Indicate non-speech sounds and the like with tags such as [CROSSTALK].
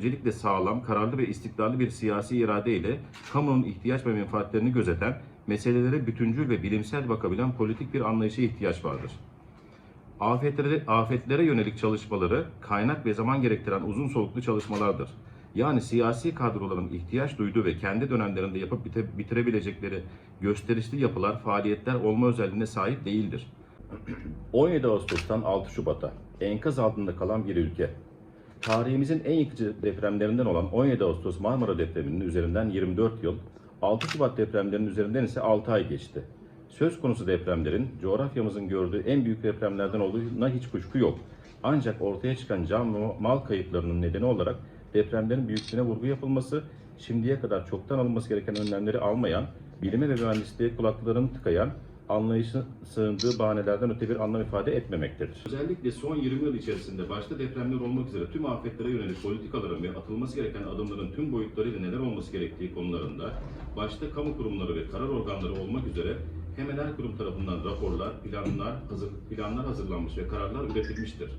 öncelikle sağlam, kararlı ve istikrarlı bir siyasi irade ile kamunun ihtiyaç ve menfaatlerini gözeten, meselelere bütüncül ve bilimsel bakabilen politik bir anlayışa ihtiyaç vardır. Afetlere, afetlere yönelik çalışmaları kaynak ve zaman gerektiren uzun soluklu çalışmalardır. Yani siyasi kadroların ihtiyaç duyduğu ve kendi dönemlerinde yapıp bite- bitirebilecekleri gösterişli yapılar, faaliyetler olma özelliğine sahip değildir. [CLEARS THROAT] 17 Ağustos'tan 6 Şubat'a enkaz altında kalan bir ülke. Tarihimizin en yıkıcı depremlerinden olan 17 Ağustos Marmara depreminin üzerinden 24 yıl, 6 Şubat depremlerinin üzerinden ise 6 ay geçti. Söz konusu depremlerin coğrafyamızın gördüğü en büyük depremlerden olduğuna hiç kuşku yok. Ancak ortaya çıkan can ve mal kayıplarının nedeni olarak depremlerin büyüklüğüne vurgu yapılması, şimdiye kadar çoktan alınması gereken önlemleri almayan, bilime ve mühendisliğe kulaklarını tıkayan, anlayışın sığındığı bahanelerden öte bir anlam ifade etmemektedir. Özellikle son 20 yıl içerisinde başta depremler olmak üzere tüm afetlere yönelik politikaların ve atılması gereken adımların tüm boyutlarıyla neler olması gerektiği konularında başta kamu kurumları ve karar organları olmak üzere hemen her kurum tarafından raporlar, planlar, hazır, planlar hazırlanmış ve kararlar üretilmiştir.